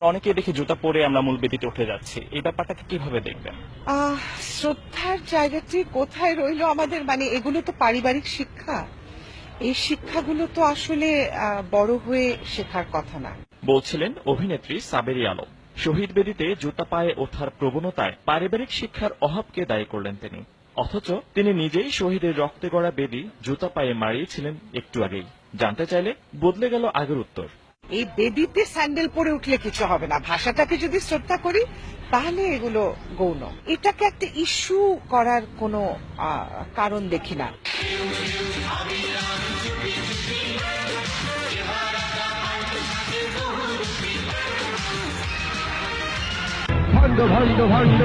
অনেকে দেখি জুতা পরে আমরা মূল বেদিতে উঠে যাচ্ছি। এই ব্যাপারটাকে কীভাবে দেখবেন? শ্রদ্ধার জায়গাটি কোথায় রইল আমাদের? মানে এগুলো তো পারিবারিক শিক্ষা। এই শিক্ষাগুলো তো আসলে বড় হয়ে শেখার কথা না। বলছিলেন অভিনেত্রী সাবেরি আলম। শহীদ বেদিতে জুতা পায়ে ওঠার প্রবণতায় পারিবারিক শিক্ষার অভাবকে দায়ী করলেন তিনি। অথচ তিনি নিজেই শহীদের রক্তে গড়া বেদি জুতা পায়ে মারিয়েছিলেন একটু আগেই। জানতে চাইলে বদলে গেল আগের উত্তর। এই বেদিতে স্যান্ডেল পরে উঠলে কিছু হবে না। ভাষাটাকে যদি শ্রদ্ধা করি, তাহলে এগুলো গৌণ। এটাকে একটা ইস্যু করার কোনো কারণ দেখি না। ভণ্ড ভণ্ড ভণ্ড